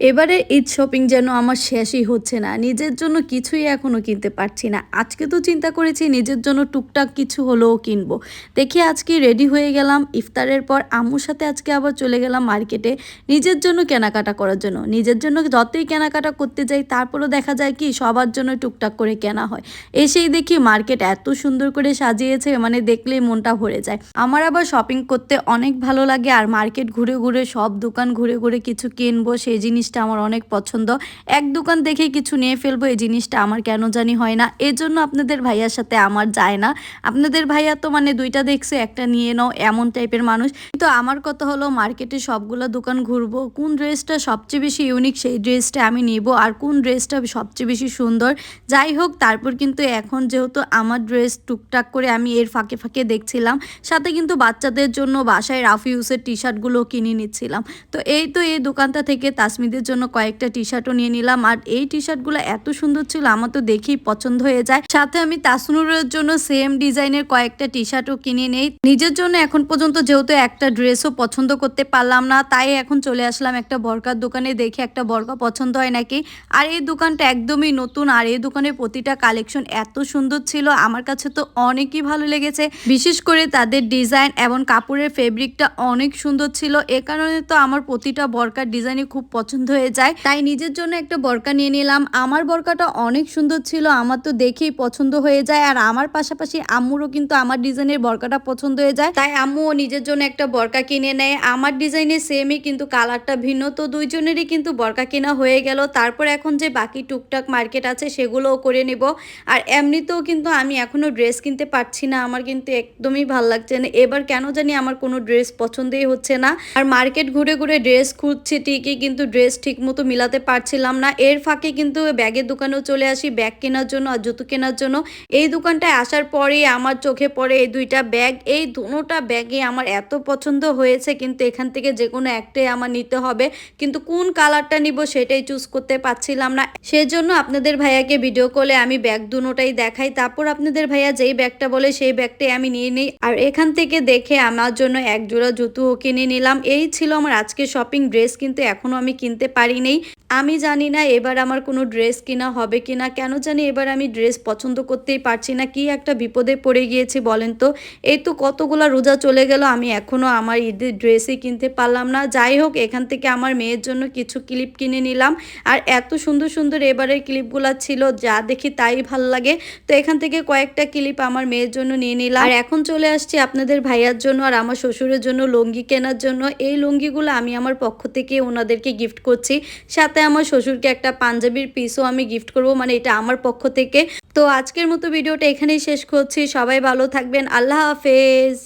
এবারে ঈদ শপিং যেন আমার শেষই হচ্ছে না। নিজের জন্য কিছুই এখনও কিনতে পারছি না। আজকে তো চিন্তা করেছি নিজের জন্য টুকটাক কিছু হলেও কিনবো। দেখি আজকে রেডি হয়ে গেলাম। ইফতারের পর আম্মুর সাথে আজকে আবার চলে গেলাম মার্কেটে। নিজের জন্য কেনাকাটা করার জন্য। নিজের জন্য যতই কেনাকাটা করতে যাই, তারপরও দেখা যায় কি সবার জন্য টুকটাক করে কেনা হয়। এসেই দেখি মার্কেট এত সুন্দর করে সাজিয়েছে মানে দেখলেই মনটা ভরে যায়। আমার আবার শপিং করতে অনেক ভালো লাগে, আর মার্কেট ঘুরে ঘুরে সব দোকান ঘুরে ঘুরে কিছু কিনবো, সেই জিনিসটা আমার অনেক পছন্দ। এক দোকান দেখে কিছু নিয়ে ফেলব, এই জিনিসটা আমার কেন জানি হয় না। এর জন্য আপনাদের ভাইয়ার সাথে আমার যায় না। আপনাদের ভাইয়া তো মানে দুইটা দেখছে, একটা নিয়ে নাও, এমন টাইপের মানুষ। কিন্তু আমার কথা হলো, মার্কেটে সবগুলো দোকান ঘুরবো, কোন ড্রেসটা সবচেয়ে বেশি ইউনিক সেই ড্রেসটা আমি নিব আর কোন ড্রেসটা সবচেয়ে বেশি সুন্দর। যাই হোক, তারপর কিন্তু এখন যেহেতু আমার ড্রেস টুকটাক করে আমি এর ফাঁকে ফাঁকে দেখছিলাম, সাথে কিন্তু বাচ্চাদের জন্য বাসায় রাফ ইউসের টি শার্টগুলো কিনে নিচ্ছিলাম। তো এই তো এই দোকানটা থেকে তাসমিদের জন্য কয়েকটা টি শার্টও নিয়ে নিলাম। আর এই টি শার্টগুলো এত সুন্দর ছিল, আমার তো দেখেই পছন্দ হয়ে যায়। সাথে আমি তাসনুরের জন্য সেম ডিজাইনের কয়েকটা টি শার্টও কিনে নেই। নিজের জন্য এখন পর্যন্ত যেহেতু একটা ড্রেসও পছন্দ করতে পারলাম না, তাই এখন চলে আসলাম একটা বরকার দোকানে, দেখে একটা বরকা পছন্দ হয় নাকি। আর এই দোকানটা একদমই নতুন, আর এই দোকানের প্রতিটা কালেকশন এত সুন্দর ছিল, আমার কাছে তো অনেকই ভালো লেগেছে। বিশেষ করে তাদের ডিজাইন এবং কাপড়ের ফেব্রিকটা অনেক সুন্দর ছিল, এ কারণে তো আমার প্রতিটা বরকার ডিজাইনই খুব পছন্দ হয়ে যায়। তাই নিজের জন্য একটা বরকা নিয়ে নিলাম। আমার বরকাটা অনেক সুন্দর ছিল, আমার তো দেখেই পছন্দ হয়ে যায়। আর আমার পাশাপাশি আম্মুরও কিন্তু আমার ডিজাইনের বরকাটা পছন্দ হয়ে যায়। তাই আম্মুও নিজের জন্য একটা বরকা কিনে নেয়। আমার ডিজাইনের সেমই কিন্তু কালারটা ভিন্ন, তো দুইজনেরই কিন্তু বরকা কেনা হয়ে গেল। তারপর এখন যে বাকি টুকটাক মার্কেট আছে, সেগুলোও করে নেব। আর এমনিতেও কিন্তু আমি এখনও ড্রেস কিনতে পারছি না। আমার কিন্তু একদমই ভালো লাগছে না। এবার কেন জানি আমার কোনো ড্রেস পছন্দই হচ্ছে না। আর মার্কেট ঘুরে ঘুরে ড্রেস খুঁজছি ঠিকই, কিন্তু ড্রেস ঠিক মতো মিলাতে পারছিলাম না। এর ফাঁকে কিন্তু ব্যাগের দোকানেও চলে আসি, ব্যাগ কেনার জন্য আর জুতো কেনার জন্য। এই দোকানটায় আসার পরে আমার চোখে পড়ে এই দুইটা ব্যাগ। এই দুটোটা ব্যাগে আমার এত পছন্দ হয়েছে, কিন্তু এখান থেকে যে কোনো একটাই আমার নিতে হবে। কিন্তু কোন কালারটা নিব সেটাই চুজ করতে পারছিলাম না। সেজন্য আপনাদের ভাইয়াকে ভিডিও কলে আমি ব্যাগ দুটোটাই দেখাই। তারপর আপনাদের ভাইয়া যেই ব্যাগটা বলে সেই ব্যাগটাই আমি নিয়ে নিই। আর এখান থেকে দেখে আমার জন্য এক জোড়া জুতোও কিনে নিলাম। এই ছিল আমার আজকে শপিং ড্রেস কিন্তু এখনও আমি কিনতে পারিনি আমি জানি না এবার আমার কোনো ড্রেস কিনা হবে কিনা, কেন জানি এবার আমি ড্রেস পছন্দ করতেই পারছি না, কি একটা বিপদে পড়ে গিয়েছি বলেন তো? এই তো কতগুলা রোজা চলে গেল, আমি এখনও আমার ঈদের ড্রেসই কিনতে পারলাম না। যাই হোক, এখান থেকে আমার মেয়ের জন্য কিছু ক্লিপ কিনে নিলাম। আর এত সুন্দর সুন্দর এবারের ক্লিপগুলো ছিল, যা দেখি তাই ভালো লাগে। তো এখান থেকে কয়েকটা ক্লিপ আমার মেয়ের জন্য নিয়ে নিলাম। আর এখন চলে আসছি আপনাদের ভাইয়ার জন্য আর আমার শ্বশুরের জন্য লুঙ্গি কেনার জন্য। এই লুঙ্গিগুলো আমি আমার পক্ষ থেকে ওনাদেরকে গিফট করছি। সাথে আমার শ্বশুরকে একটা পাঞ্জাবির পিসও আমি গিফট করব মানে এটা আমার পক্ষ থেকে। তো আজকের মতো ভিডিওটা এখানেই শেষ করছি, সবাই ভালো থাকবেন, আল্লাহ হাফেজ।